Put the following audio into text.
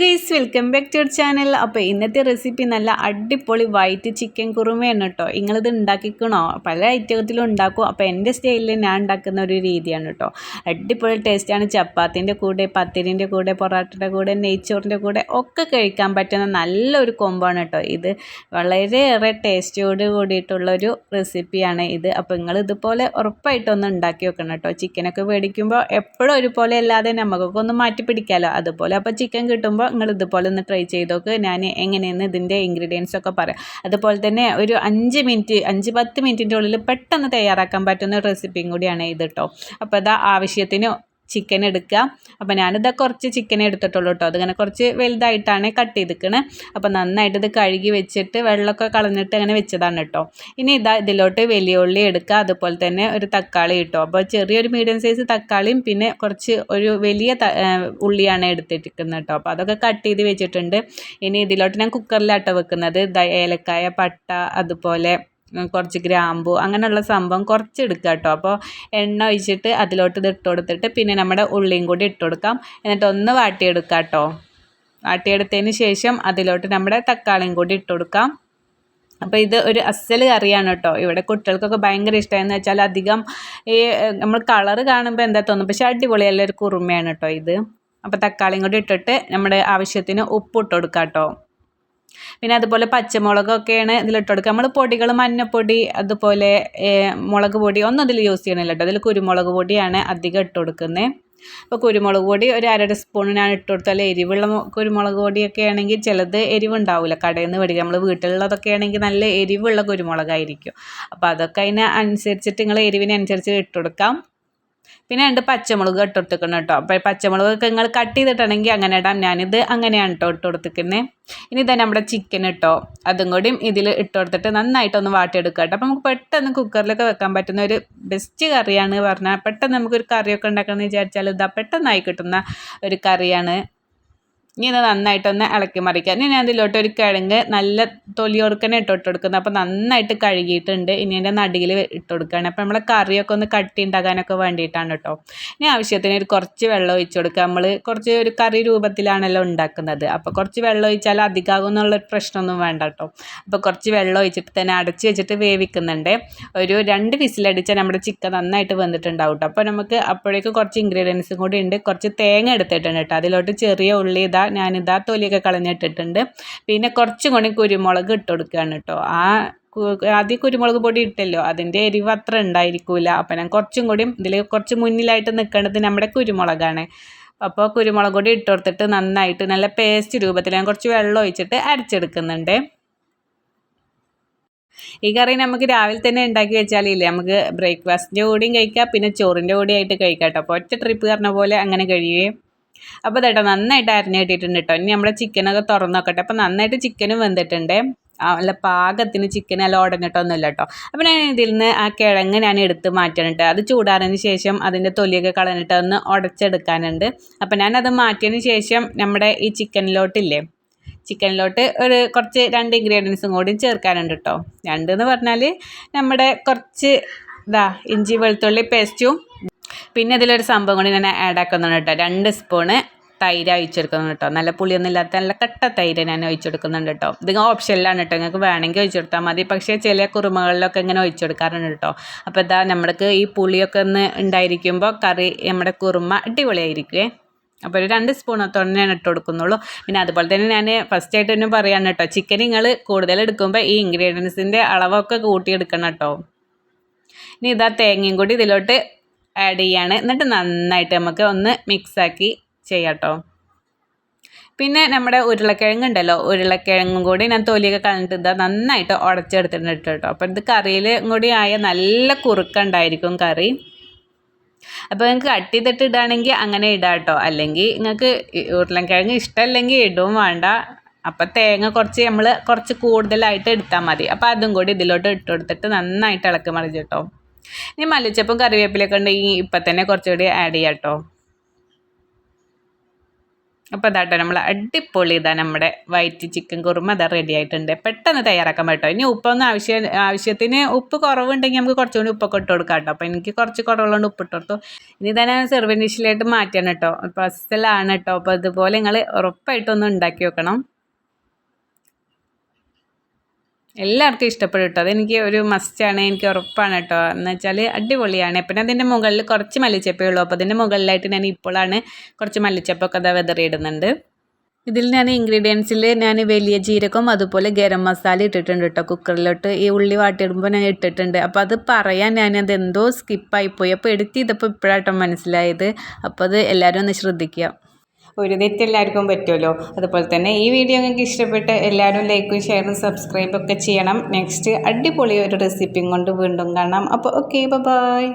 Guys welcome back to channel അപ്പോൾ ഇന്നത്തെ recipe നല്ല അടിപൊളി വൈറ്റ് ചിക്കൻ കുറുമയാണ് കേട്ടോ. നിങ്ങളിത് ഉണ്ടാക്കിക്കണോ? പല ഐറ്റത്തിലും ഉണ്ടാക്കും. അപ്പോൾ എന്റെ സ്റ്റൈലിൽ ഞാൻ ഉണ്ടാക്കുന്ന ഒരു രീതിയാണ് കേട്ടോ. അടിപൊളി ടേസ്റ്റാണ് ചപ്പാത്തിന്റെ കൂടെ പത്തിരിന്റെ കൂടെ പൊറാട്ടയുടെ കൂടെ നെയ്ച്ചോറിന്റെ കൂടെ ഒക്കെ കഴിക്കാൻ പറ്റുന്ന നല്ലൊരു കൊമ്പാണ് കേട്ടോ ഇത്. വളരെയേറെ ടേസ്റ്റോട് കൂടിയിട്ടുള്ളൊരു റെസിപ്പിയാണ് ഇത്. അപ്പോൾ നിങ്ങൾ ഇതുപോലെ ഉറപ്പായിട്ടൊന്ന് ഉണ്ടാക്കി വെക്കണം കേട്ടോ. ചിക്കനൊക്കെ മേടിക്കുമ്പോൾ എപ്പോഴും ഒരുപോലെ അല്ലാതെ നമുക്കൊക്കെ ഒന്ന് മാറ്റി പിടിക്കാമല്ലോ അതുപോലെ അപ്പോൾ ചിക്കൻ കിട്ടുമ്പോൾ നിങ്ങൾ ഇതുപോലെ ഒന്ന് ട്രൈ ചെയ്ത് നോക്ക്. ഞാൻ എങ്ങനെയെന്ന് ഇതിന്റെ ഇൻഗ്രീഡിയൻസ് ഒക്കെ പറയാം. അതുപോലെ തന്നെ ഒരു അഞ്ച് മിനിറ്റ് അഞ്ച് പത്ത് മിനിറ്റിന്റെ ഉള്ളിൽ പെട്ടെന്ന് തയ്യാറാക്കാൻ പറ്റുന്ന റെസിപ്പിയും കൂടിയാണ് ഇത് കേട്ടോ അപ്പോൾ അതാ ആവശ്യത്തിന് ചിക്കൻ എടുക്കുക. അപ്പോൾ ഞാനിത് കുറച്ച് ചിക്കൻ എടുത്തിട്ടുള്ളൂ കേട്ടോ അതിങ്ങനെ കുറച്ച് വലുതായിട്ടാണ് കട്ട് ചെയ്തിരിക്കണേ അപ്പോൾ നന്നായിട്ട് ഇത് കഴുകി വെച്ചിട്ട് വെള്ളമൊക്കെ കളഞ്ഞിട്ട് അങ്ങനെ വെച്ചതാണ് കേട്ടോ ഇനി ഇതാ ഇതിലോട്ട് വലിയ ഉള്ളി എടുക്കുക. അതുപോലെ തന്നെ ഒരു തക്കാളി കിട്ടും അപ്പോൾ ചെറിയൊരു മീഡിയം സൈസ് തക്കാളിയും പിന്നെ കുറച്ച് ഒരു വലിയ ഉള്ളിയാണ് എടുത്തിരിക്കുന്നത് കേട്ടോ അപ്പോൾ അതൊക്കെ കട്ട് ചെയ്ത് വെച്ചിട്ടുണ്ട്. ഇനി ഇതിലോട്ട് ഞാൻ കുക്കറിലാട്ടോ വെക്കുന്നത്. ഏലക്കായ പട്ട അതുപോലെ കുറച്ച് ഗ്രാമ്പു അങ്ങനെയുള്ള സംഭവം കുറച്ച് എടുക്കുക കേട്ടോ. അപ്പോൾ എണ്ണ ഒഴിച്ചിട്ട് അതിലോട്ട് ഇത് ഇട്ട് കൊടുത്തിട്ട് പിന്നെ നമ്മുടെ ഉള്ളിയും കൂടി ഇട്ട് കൊടുക്കാം. എന്നിട്ട് ഒന്ന് വാട്ടിയെടുക്കാം കേട്ടോ. വാട്ടിയെടുത്തതിന് ശേഷം അതിലോട്ട് നമ്മുടെ തക്കാളിയും കൂടി ഇട്ട് കൊടുക്കാം. അപ്പോൾ ഇത് ഒരു അസൽ കറിയാണ് കേട്ടോ. ഇവിടെ കുട്ടികൾക്കൊക്കെ ഭയങ്കര ഇഷ്ടമായെന്ന് വെച്ചാൽ അധികം ഈ നമ്മൾ കളറ് കാണുമ്പോൾ എന്താ തോന്നും? പക്ഷേ അടിപൊളിയല്ല ഒരു കുറുമയാണ് കേട്ടോ ഇത്. അപ്പോൾ തക്കാളിയും കൂടി ഇട്ടിട്ട് നമ്മുടെ ആവശ്യത്തിന് ഉപ്പ് ഇട്ട് കൊടുക്കാം കേട്ടോ. പിന്നെ അതുപോലെ പച്ചമുളകൊക്കെയാണ് ഇതിലിട്ട് കൊടുക്കുക നമ്മൾ പൊടികൾ മഞ്ഞപ്പൊടി അതുപോലെ മുളക് പൊടി ഒന്നും അതിൽ യൂസ് ചെയ്യണില്ല കേട്ടോ അതിൽ കുരുമുളക് പൊടിയാണ് അധികം ഇട്ട് കൊടുക്കുന്നത് അപ്പോൾ കുരുമുളക് പൊടി ഒരു അര സ്പൂൺ ഞാൻ ഇട്ട് കൊടുത്താൽ എരിവുള്ള കുരുമുളക് പൊടിയൊക്കെ ആണെങ്കിൽ ചിലത് എരിവുണ്ടാവില്ല കടയിൽ നിന്ന് മേടിക്കുക നമ്മൾ വീട്ടിലുള്ളതൊക്കെ ആണെങ്കിൽ നല്ല എരിവുള്ള കുരുമുളകായിരിക്കും. അപ്പോൾ അതൊക്കെ അതിന് അനുസരിച്ചിട്ട് നിങ്ങൾ എരിവിനനുസരിച്ച് ഇട്ട് കൊടുക്കാം. പിന്നെ രണ്ട് പച്ചമുളക് ഇട്ട് കൊടുത്തിക്കണം കേട്ടോ അപ്പോൾ പച്ചമുളകൊക്കെ നിങ്ങൾ കട്ട് ചെയ്തിട്ടാണെങ്കിൽ അങ്ങനെ ഇടാം. ഞാനിത് അങ്ങനെയാണ് കേട്ടോ ഇട്ട് കൊടുത്തിരിക്കുന്നത് ഇനി ഇതാ നമ്മുടെ ചിക്കൻ ഇട്ടോ അതും കൂടിയും ഇതിൽ ഇട്ട് കൊടുത്തിട്ട് നന്നായിട്ടൊന്ന് വാട്ടിയെടുക്കുക കേട്ടോ അപ്പോൾ നമുക്ക് പെട്ടെന്ന് കുക്കറിലൊക്കെ വെക്കാൻ പറ്റുന്ന ഒരു ബെസ്റ്റ് കറിയാണ് പറഞ്ഞാൽ പെട്ടെന്ന് നമുക്കൊരു കറിയൊക്കെ ഉണ്ടാക്കണമെന്ന് വിചാരിച്ചാൽ ഇതാ പെട്ടെന്നായി കിട്ടുന്ന ഒരു കറിയാണ്. ഇനി ഇത് നന്നായിട്ടൊന്ന് ഇളക്കി മറിക്കുക ഇനി ഞാൻ ഇതിലോട്ട് ഒരു കിഴങ്ങ് നല്ല തൊലിയോടുക്കനെ ഇട്ട് ഇട്ടോട്ട് കൊടുക്കുന്നത് അപ്പോൾ നന്നായിട്ട് കഴുകിയിട്ടുണ്ട്. ഇനി എന്റെ നടിയിൽ ഇട്ട് കൊടുക്കുകയാണ്. അപ്പോൾ നമ്മളെ കറിയൊക്കെ ഒന്ന് കട്ടി ഉണ്ടാകാനൊക്കെ വേണ്ടിയിട്ടാണ് കേട്ടോ. ഇനി ആവശ്യത്തിന് ഒരു കുറച്ച് വെള്ളം ഒഴിച്ച് കൊടുക്കുക. നമ്മൾ കുറച്ച് ഒരു കറി രൂപത്തിലാണല്ലോ ഉണ്ടാക്കുന്നത്. അപ്പോൾ കുറച്ച് വെള്ളം ഒഴിച്ചാൽ അധികമാകും എന്നുള്ള പ്രശ്നമൊന്നും വേണ്ട കേട്ടോ. അപ്പോൾ കുറച്ച് വെള്ളം ഒഴിച്ചിട്ട് തന്നെ അടച്ച് വെച്ചിട്ട് വേവിക്കുന്നുണ്ട്. ഒരു രണ്ട് വിസിലടിച്ചാൽ നമ്മുടെ ചിക്കൻ നന്നായിട്ട് വന്നിട്ടുണ്ടാവും കേട്ടോ. അപ്പോൾ നമുക്ക് അപ്പോഴേക്കും കുറച്ച് ഇൻഗ്രീഡിയൻസും കൂടി ഉണ്ട്. കുറച്ച് തേങ്ങ എടുത്തിട്ടുണ്ട് കേട്ടോ. അതിലോട്ട് ചെറിയ ഉള്ളി ഇതാ ഞാനിതാ തൊലിയൊക്കെ കളഞ്ഞിട്ടിട്ടുണ്ട്. പിന്നെ കുറച്ചും കൂടി കുരുമുളക് ഇട്ട് കൊടുക്കുകയാണ് കേട്ടോ. ആ ആദ്യം കുരുമുളക് പൊടി ഇട്ടല്ലോ. അതിന്റെ എരിവ് അത്ര ഉണ്ടായിരിക്കില്ല അപ്പം ഞാൻ കുറച്ചും കൂടി ഇതിൽ കുറച്ച് മുന്നിലായിട്ട് നിൽക്കേണ്ടത് നമ്മുടെ കുരുമുളകാണ്. അപ്പോൾ കുരുമുളക് പൊടി ഇട്ട് കൊടുത്തിട്ട് നന്നായിട്ട് നല്ല പേസ്റ്റ് രൂപത്തിൽ ഞാൻ കുറച്ച് വെള്ളം ഒഴിച്ചിട്ട് അരച്ചെടുക്കുന്നുണ്ട്. ഈ കറി നമുക്ക് രാവിലെ തന്നെ ഉണ്ടാക്കി വെച്ചാലില്ലേ? നമുക്ക് ബ്രേക്ക്ഫാസ്റ്റിന്റെ കൂടെയും കഴിക്കാം. പിന്നെ ചോറിന്റെ കൂടെയായിട്ട് കഴിക്കാം കേട്ടോ. അപ്പോൾ ഒറ്റ ട്രിപ്പ് പറഞ്ഞ പോലെ അങ്ങനെ കഴിയുകയും അപ്പോൾ ഇതേട്ടോ നന്നായിട്ട് അരിഞ്ഞ് കിട്ടിയിട്ടുണ്ട് കേട്ടോ ഇനി നമ്മുടെ ചിക്കനൊക്കെ തുറന്ന് നോക്കട്ടെ അപ്പോൾ നന്നായിട്ട് ചിക്കനും വെന്തിട്ടുണ്ട്. അല്ല പാകത്തിന് ചിക്കൻ അല്ല ഉടഞ്ഞിട്ടൊന്നുമില്ല കേട്ടോ അപ്പോൾ ഞാൻ ഇതിൽ നിന്ന് ആ കിഴങ്ങ് ഞാൻ എടുത്ത് മാറ്റണിട്ട് അത് ചൂടാറിന് ശേഷം അതിന്റെ തൊലിയൊക്കെ കളഞ്ഞിട്ട് ഒന്ന് ഉടച്ചെടുക്കാനുണ്ട് അപ്പോൾ ഞാനത് മാറ്റിയതിന് ശേഷം നമ്മുടെ ഈ ചിക്കനിലോട്ടില്ലേ ചിക്കനിലോട്ട് ഒരു കുറച്ച് രണ്ട് ഇൻഗ്രീഡിയൻസും കൂടി ചേർക്കാനുണ്ട് കേട്ടോ രണ്ട് എന്ന് പറഞ്ഞാൽ നമ്മുടെ കുറച്ച് ഇതാ ഇഞ്ചി വെളുത്തുള്ളി പേസ്റ്റും പിന്നെ ഇതിലൊരു സംഭവം കൂടി ഞാൻ ആഡ് ആക്കുന്നുണ്ട് കേട്ടോ രണ്ട് സ്പൂണ് തൈര് ഒഴിച്ചെടുക്കുന്നു കേട്ടോ നല്ല പുളിയൊന്നും ഇല്ലാത്ത നല്ല കട്ട തൈര് ഞാൻ ഒഴിച്ചെടുക്കുന്നുണ്ട് കേട്ടോ ഇത് ഓപ്ഷനിലാണ് കേട്ടോ നിങ്ങൾക്ക് വേണമെങ്കിൽ ഒഴിച്ചെടുത്താൽ മതി. പക്ഷേ ചില കുറുമകളിലൊക്കെ ഇങ്ങനെ ഒഴിച്ചെടുക്കാറുണ്ട് കേട്ടോ അപ്പോൾ ഇതാ നമ്മൾക്ക് ഈ പുളിയൊക്കെ ഒന്ന് ഉണ്ടായിരിക്കുമ്പോൾ കറി നമ്മുടെ കുറുമ അടിപൊളിയായിരിക്കുമേ അപ്പോൾ ഒരു രണ്ട് സ്പൂണത്തോടെ ഞാൻ ഇട്ട് കൊടുക്കുന്നുള്ളൂ. പിന്നെ അതുപോലെ തന്നെ ഞാൻ ഫസ്റ്റ് ആയിട്ട് തന്നെ പറയാൻ കേട്ടോ ചിക്കൻ നിങ്ങൾ കൂടുതൽ എടുക്കുമ്പോൾ ഈ ഇൻഗ്രീഡിയൻസിന്റെ അളവൊക്കെ കൂട്ടിയെടുക്കണം കേട്ടോ ഇനി ഇതാ തേങ്ങയും കൂടി ഇതിലോട്ട് ആഡ് ചെയ്യാണ്. എന്നിട്ട് നന്നായിട്ട് നമുക്ക് ഒന്ന് മിക്സാക്കി ചെയ്യാട്ടോ പിന്നെ നമ്മുടെ ഉരുളക്കിഴങ്ങ് ഉണ്ടല്ലോ ഉരുളക്കിഴങ്ങും കൂടി ഞാൻ തൊലിയൊക്കെ കളഞ്ഞിട്ട് ഇതാ നന്നായിട്ട് ഉടച്ചെടുത്തിട്ടുണ്ട് കേട്ടോ അപ്പോൾ ഇത് കറിയിൽ കൂടി ആയ നല്ല കുറുക്കുണ്ടായിരിക്കും കറി. അപ്പോൾ നിങ്ങൾക്ക് കട്ട് ചെയ്തിട്ട് ഇടുകയാണെങ്കിൽ അങ്ങനെ ഇടാം കേട്ടോ അല്ലെങ്കിൽ നിങ്ങൾക്ക് ഉരുളക്കിഴങ്ങ് ഇഷ്ടമല്ലെങ്കിൽ ഇടും വേണ്ട. അപ്പോൾ തേങ്ങ കുറച്ച് നമ്മൾ കുറച്ച് കൂടുതലായിട്ട് എടുത്താൽ മതി. അപ്പോൾ അതും കൂടി ഇതിലോട്ട് ഇട്ട് കൊടുത്തിട്ട് നന്നായിട്ട് ഇളക്കി മറിച്ച് കേട്ടോ ഇനി മല്ലിച്ചപ്പും കറിവേപ്പിലൊക്കെ ഉണ്ടെങ്കിൽ ഇപ്പം തന്നെ കുറച്ചുകൂടി ആഡ് ചെയ്യാം കേട്ടോ. അപ്പോൾ അതാട്ടോ നമ്മൾ അടിപൊളി ഇതാ നമ്മുടെ വൈറ്റ് ചിക്കൻ കുറുമ അതാ റെഡി ആയിട്ടുണ്ട്. പെട്ടെന്ന് തയ്യാറാക്കാൻ പറ്റും. ഇനി ഉപ്പൊന്നും ആവശ്യം ആവശ്യത്തിന് ഉപ്പ് കുറവുണ്ടെങ്കിൽ നമുക്ക് കുറച്ചുകൂടി ഉപ്പൊക്കെ ഇട്ട് കൊടുക്കാം കേട്ടോ. അപ്പോൾ എനിക്ക് കുറച്ച് കുറവുള്ളതുകൊണ്ട് ഉപ്പ് ഇട്ട് കൊടുത്തു. ഇനി തന്നെ സെർവിങ് ഡിഷിലായിട്ട് മാറ്റണം കേട്ടോ. അപ്പോൾ അസലാണ് കേട്ടോ. അപ്പോൾ ഇതുപോലെ നിങ്ങൾ ഉറപ്പായിട്ടൊന്ന് ഉണ്ടാക്കി വെക്കണം എല്ലാവർക്കും ഇഷ്ടപ്പെടും കേട്ടോ. അതെനിക്ക് ഒരു മസ്റ്റാണ് എനിക്ക് ഉറപ്പാണ് കേട്ടോ. എന്ന് വെച്ചാൽ അടിപൊളിയാണ്. പിന്നെ അതിന്റെ മുകളിൽ കുറച്ച് മല്ലിച്ചപ്പേ ഉള്ളൂ. അപ്പോൾ അതിന്റെ മുകളിലായിട്ട് ഞാൻ ഇപ്പോഴാണ് കുറച്ച് മല്ലിച്ചപ്പൊക്കെ അതാ വെതറിയിടുന്നുണ്ട് ഇതിൽ ഞാൻ ഇൻഗ്രീഡിയൻസിൽ ഞാൻ വലിയ ജീരകം അതുപോലെ ഗരം മസാല ഇട്ടിട്ടുണ്ട് കേട്ടോ. കുക്കറിലോട്ട് ഈ ഉള്ളി വാട്ടിയിടുമ്പോൾ ഞാൻ ഇട്ടിട്ടുണ്ട്. അപ്പോൾ അത് പറയാൻ ഞാനത് എന്തോ സ്കിപ്പായിപ്പോയി അപ്പോൾ എഡിറ്റ് ചെയ്തപ്പോൾ ഇപ്പോഴാട്ടോ മനസ്സിലായത്. അപ്പോൾ അത് എല്ലാവരും ഒന്ന് ശ്രദ്ധിക്കുക. ഒരു തെറ്റ് എല്ലാവർക്കും പറ്റുമല്ലോ. അതുപോലെ തന്നെ ഈ വീഡിയോ നിങ്ങൾക്ക് ഇഷ്ടപ്പെട്ട് എല്ലാവരും ലൈക്കും ഷെയറും സബ്സ്ക്രൈബൊക്കെ ചെയ്യണം. നെക്സ്റ്റ് അടിപൊളി ഒരു റെസിപ്പിയും കൊണ്ട് വീണ്ടും കാണാം. അപ്പോൾ ഓക്കെ ബൈ